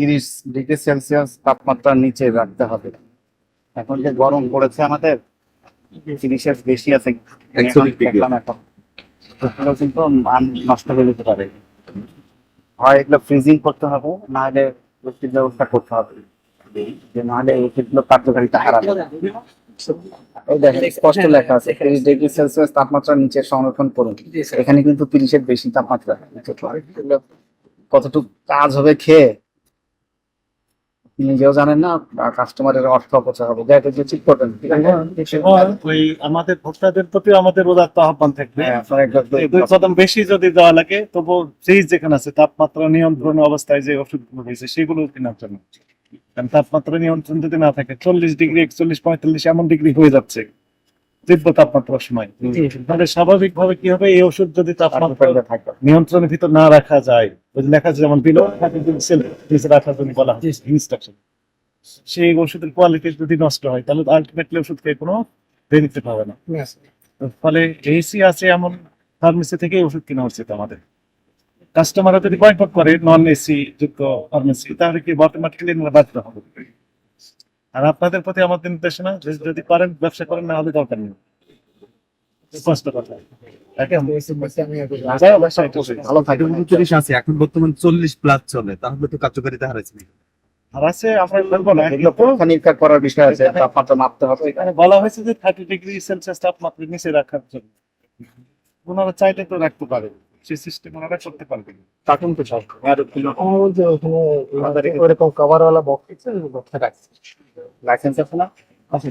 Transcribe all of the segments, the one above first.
তিরিশ degree Celsius তাপমাত্রার নিচে রাখতে হবে। এখন যে গরম পড়েছে আমাদের তিরিশের বেশি আছে। দেখলাম এখন। কিন্তু নষ্ট হয়ে যেতে পারে। হয় এগুলো ফ্রিজিং করতে হবে না হলে ব্যবস্থা করতে হবে। যে না হলে ওষুধগুলো কার্যকারিতা হারাবে। এই দেখেন স্পষ্ট লেখা আছে তিরিশ ডিগ্রি সেলসিয়াস তাপমাত্রার নিচে সংরক্ষণ করুন। এখানে কিন্তু তিরিশের বেশি তাপমাত্রা। কতটুকু কাজ হবে খেয়ে নিজেও জানেন না কাস্টমারের অর্থ অপচয় হবে। যাই যে ঠিক করবেন। ওই আমাদের ভোক্তাদের প্রতি আমাদের উদাত্ত আহ্বান থাকবে। হ্যাঁ, একটা দুই কদম বেশি যদি দেওয়া লাগে তবু সেই যেখানে আছে তাপমাত্রা নিয়ন্ত্রণ অবস্থায় যে ওষুধগুলো হয়েছে সেগুলো কেনার জন্য। কারণ তাপমাত্রা নিয়ন্ত্রণ যদি না থাকে চল্লিশ ডিগ্রি একচল্লিশ পঁয়তাল্লিশ এমন ডিগ্রি হয়ে যাচ্ছে। তীব্র তাপমাত্রার সময়। তাহলে স্বাভাবিকভাবে কি হবে? এই ওষুধ যদি তাপমাত্রা নিয়ন্ত্রণের ভিতর না রাখা যায় লেখা আছে যেমন বিলো রাখার জন্য বলা ইনস্ট্রাকশন সেই ওষুধের কোয়ালিটি যদি নষ্ট হয় তাহলে আলটিমেটলি ওষুধ খেয়ে কোনো বেনিফিট হবে না। ফলে এসি আছে এমন ফার্মেসি থেকে ওষুধ কেনা উচিত আমাদের। কাস্টমাররা যদি বয়কট করে নন এসি যুক্ত ফার্মেসি তাহলে কি অটোমেটিক্যালি বাধ্য হবে। আর আপনাদের প্রতি আমাদের নির্দেশনা যদি পারেন ব্যবসা করেন না হলে দরকার নেই। এখন চল্লিশ প্লাস চলে তাহলে তো কার্যকারিতা যে সেলসিয়াস রাখার জন্য ওনারা তো রাখতে পারে সিস্টেম ওনারা পারবে কার্টুন লাইসেন্স আছে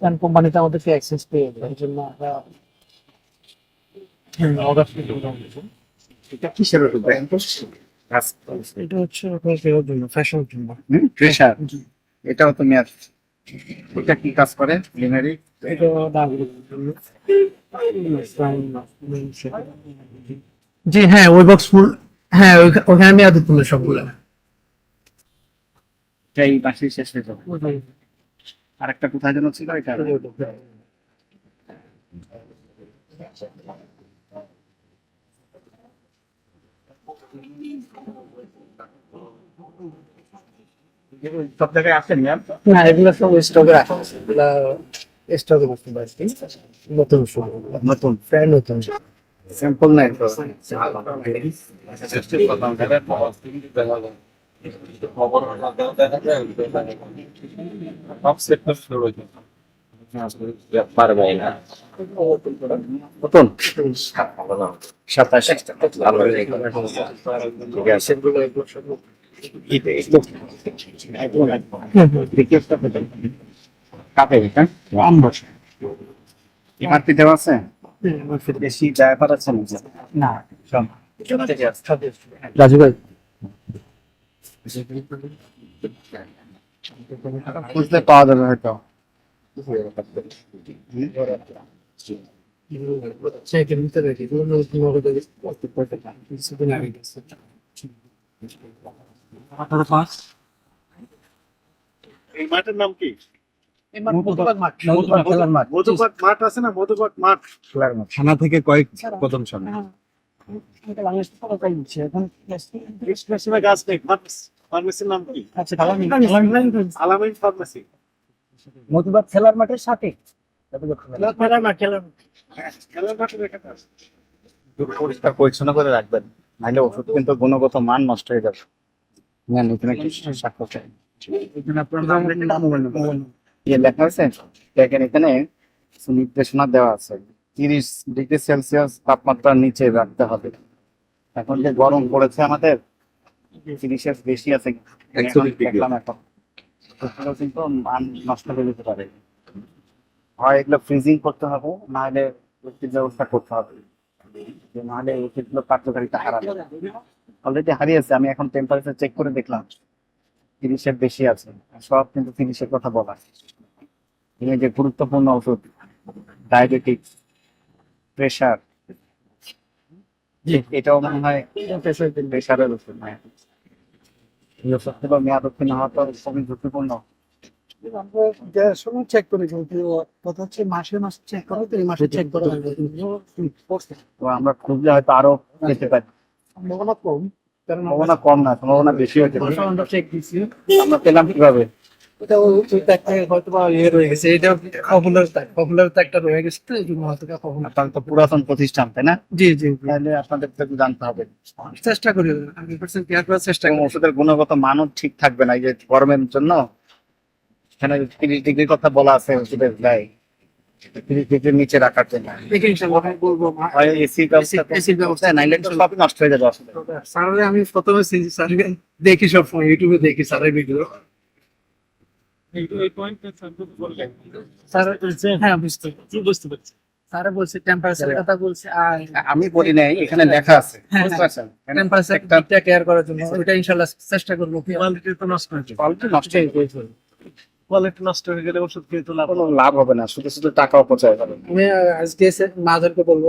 কারণ কোম্পানিতে আমাদেরকে অ্যাক্সেস পেয়ে যায় এই জন্য আমরা অর্ডার এটা কিসের ওষুধ? এটা হচ্ছে আপনার জন্য ফ্যাশনের জন্য। প্রেশার এটাও তো মেয়াদ। এটা কি কাজ করে? লিনারি এটা জি হ্যাঁ ওই বক্স ফুল হ্যাঁ ওখানে মেয়াদ উত্তীর্ণ সবগুলো। এই শেষ হয়ে যাবে। আরেকটা কোথায় যেন ছিল এটা সব জায়গায় আসেন ম্যাম না এগুলো সব স্টকে রাখা আছে। এগুলা স্টকে বসতে পারছি নতুন শুরু নতুন? প্রায় নতুন। স্যাম্পল নাই এমআরপি দেওয়া আছে বেশি ড্রাইভার আছে না। রাজু ভাই। খুঁজলে পাওয়া যাবে হয়তো এই মাঠের নাম কি? মাঠ। মধুবাগ মাঠ। আছে না? মধুবাগ মাঠ। খেলার মাঠ। থানা থেকে কয়েক কদম সামনে। এটা বাংলাদেশ থেকে কই দিচ্ছে এখন কৃষ্ণসীমা গাছ নেই ফার্মেসির নাম কি? আচ্ছা আলামিন ফার্মেসি মধুবাগ খেলার মাঠের সাথে। পরিষ্কার পরিচ্ছন্ন করে রাখবেন নাহলে ওষুধ কিন্তু গুণগত মান নষ্ট হয়ে যাবে। এখানে লেখা। ইয়ে লেখা আছে দেখেন এখানে কিছু নির্দেশনা দেওয়া আছে। তিরিশ ডিগ্রি সেলসিয়াস তাপমাত্রার নিচে রাখতে হবে। এখন যে গরম পড়েছে আমাদের তিরিশের বেশি আছে। দেখলাম এখন। কিন্তু নষ্ট হয়ে যেতে পারে। হয় এগুলো ফ্রিজিং করতে হবে না হলে ব্যবস্থা করতে হবে। যে না ওষুধগুলো কার্যকারিতা হারাবে। অলরেডি হারিয়েছে আমি এখন টেম্পারেচার চেক করে দেখলাম। তিরিশের বেশি আছে। সব কিন্তু তিরিশের কথা বলা। এই যে গুরুত্বপূর্ণ ওষুধ ডায়াবেটিক্স প্রেশার এটাও মনে হয় প্রেশারের ওষুধ হ্যাঁ মেয়াদ উত্তীর্ণ হওয়া তো খুবই ঝুঁকিপূর্ণ। আমরা চেক করি কথা হচ্ছে মাসে মাসে চেক করো তো এই মাসে চেক করা। তো আমরা খুঁজলে হয়তো আরও যেতে পারি। সম্ভাবনা কম। সম্ভাবনা কম না সম্ভাবনা বেশি দিচ্ছি আমরা পেলাম কীভাবে? পুরাতন প্রতিষ্ঠান তাই না? জি জি। তাহলে আপনাদের জানতে হবে। চেষ্টা করি চেষ্টা ওষুধের গুণগত মানও ঠিক থাকবে না এই যে গরমের জন্য। এখানে তিরিশ ডিগ্রির কথা বলা আছে ওষুধের গায়ে। নিচে রাখার জন্য। হয় নাইলে নষ্ট হয়ে যাবে আমি প্রথমে দেখি সব সময় ইউটিউবে দেখি স্যারের ভিডিও। আমি বলি নাই এখানে লেখা আছে। হ্যাঁ, কেয়ার করার জন্য চেষ্টা করব। কোয়ালিটি তো নষ্ট নষ্ট হয়ে গেছে কোয়ালিটি নষ্ট হয়ে গেলে ওষুধ খেয়ে তো লাভ কোনো লাভ হবে না শুধু শুধু টাকা অপচয় হবে। আমি আজকে এসে মাদারকে বলব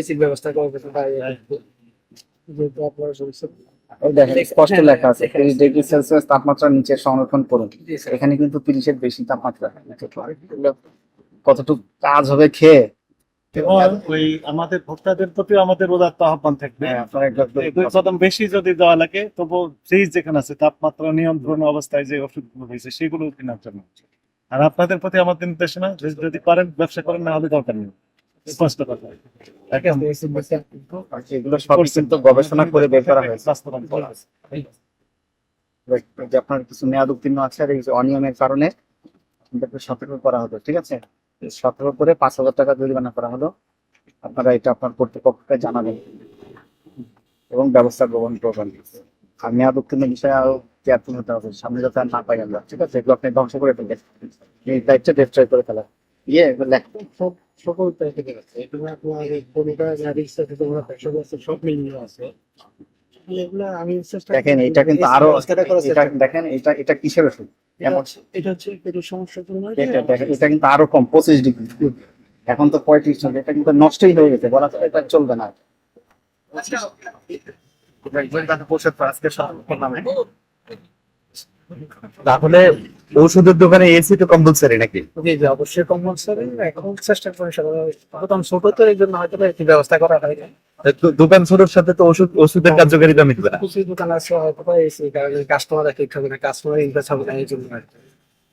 এসির ব্যবস্থা করবে ভাই যেহেতু আপনারা সমস্যা ওই দেখেন স্পষ্ট হ্যাঁ, লেখা আছে। তিরিশ ডিগ্রি সেলসিয়াস তাপমাত্রার নিচে সংরক্ষণ করুন। এখানে কিন্তু তিরিশের বেশি তাপমাত্রা। কতটুকু কাজ হবে খেয়ে? ওই আমাদের ভোক্তাদের প্রতি আমাদের উদাত্ত আহ্বান থাকবে। হ্যাঁ, দুই বেশি যদি দেওয়া লাগে তবু ফ্রিজ যেখানে আছে তাপমাত্রা নিয়ন্ত্রণ অবস্থায় যে ওষুধগুলো হয়েছে সেগুলো কেনার জন্য। আর আপনাদের প্রতি আমাদের নির্দেশনা যদি পারেন ব্যবসা করেন না হলে দরকার নেই। স্পষ্ট কথা। একদম। এসির ব্যবস্থা কিন্তু এগুলো সব কিন্তু গবেষণা করে বের করা হয়েছে। বাস্তবায়ন করা আছে। যে আপনার কিছু মেয়াদ উত্তীর্ণ আছে আর অনিয়মের কারণে সতর্ক করা হলো ঠিক আছে? সতর্ক করে পাঁচ হাজার টাকা জরিমানা করা হলো। আপনারা এটা আপনার কর্তৃপক্ষকে জানাবেন এবং ব্যবস্থা গ্রহণ করবেন। আর মেয়াদ উত্তীর্ণ বিষয়ে আরও কেয়ারফুল হতে হবে সামনে যাতে আর না পাই আমরা ঠিক আছে? এগুলো আপনি ধ্বংস করে ফেলবেন। এই দায়িত্ব ডিস্ট্রয় করে ফেলা। ইয়ে সকল সব মিলিয়ে আছে দেখেন এটা কিন্তু আরও দেখেন এটা এটা কিসের ওষুধ এটা হচ্ছে এটা হচ্ছে পেটের সমস্যার জন্য এটা দেখেন এটা কিন্তু আরও কম পঁচিশ ডিগ্রি এখন তো পঁয়ত্রিশ ডিগ্রি এটা কিন্তু নষ্টই হয়ে গেছে বলা যায় এটা চলবে না আজকে হ্যাঁ? তাহলে ওষুধের দোকানে এসি তো কম্পালসারি নাকি? জি জি অবশ্যই কম্পালসারি এখন চেষ্টা করি প্রথম ছোট তো এই জন্য হয়তো একটি ব্যবস্থা করা হয়। না দোকান ছোটোর সাথে তো ওষুধ ওষুধের কার্যকারিতা মিটবে না। কিছু দোকান আছে হয়তো বা এসি কারণে কাস্টমার ঠিক হবে না কাস্টমার ইন্টারেস্ট হবে না এই জন্য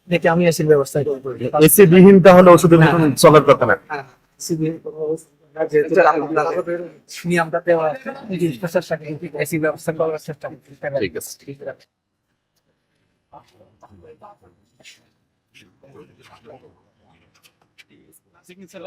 দেখি আমি এসির ব্যবস্থা করব এসি বিহীন তাহলে ওষুধের মতন চলার কথা না। হ্যাঁ সিবিএল যেহেতু নিয়মটা দেওয়া আছে এই জিনিসটা চেষ্টা করি। এসি ব্যবস্থা করার চেষ্টা করি। ঠিক আছে। ঠিক আছে